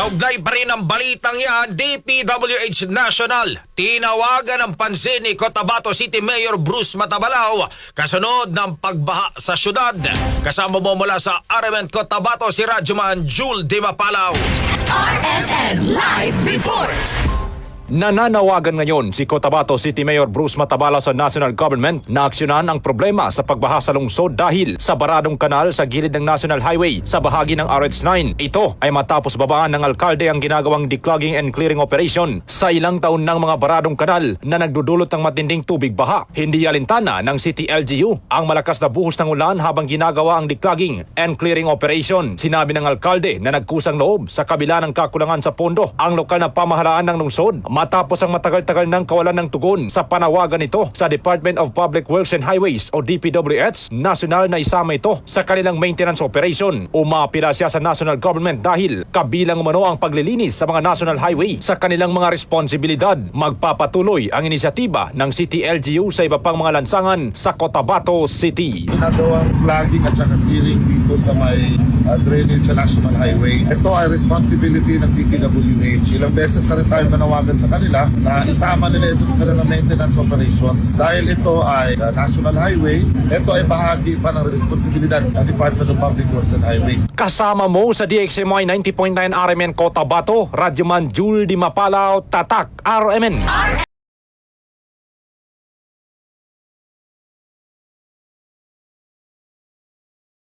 Kaugnay pa rin ang balitang yan, DPWH National. Tinawagan ang pansin ni Cotabato City Mayor Bruce Matabalaw kasunod ng pagbaha sa syudad. Kasama mo mula sa RMN Cotabato si Radyoman Jul Di Mapalaw. RMN! Nananawagan ngayon si Cotabato City Mayor Bruce Matabala sa national government na aksyonan ang problema sa pagbaha sa lungsod dahil sa baradong kanal sa gilid ng National Highway sa bahagi ng RH9. Ito ay matapos babaan ng alkalde ang ginagawang declogging and clearing operation sa ilang taon ng mga baradong kanal na nagdudulot ng matinding tubig baha. Hindi alintana ng City LGU ang malakas na buhos ng ulan habang ginagawa ang declogging and clearing operation. Sinabi ng alkalde na nagkusang loob sa kabila ng kakulangan sa pondo ang lokal na pamahalaan ng lungsod matapos ang matagal-tagal ng kawalan ng tugon sa panawagan nito sa Department of Public Works and Highways o DPWH, nasyonal na isama ito sa kanilang maintenance operation. Umapila siya sa national government dahil kabilang umano ang paglilinis sa mga national highway sa kanilang mga responsibilidad. Magpapatuloy ang inisyatiba ng City LGU sa iba pang mga lansangan sa Cotabato City. ginagawang flagging at saka clearing dito sa may uh, drainage sa National Highway. Ito ay responsibility ng DPWH. Ilang beses na rin tayo manawagan sa kanila na isama nila ito sa kanilang maintenance operations. Dahil ito ay uh, National Highway, ito ay bahagi pa ng responsibilidad ng Department of Public Works and Highways. Kasama mo sa DXMY 90.9 RMN Cotabato, Radyoman Jul Di Mapalaw, Tatak RMN.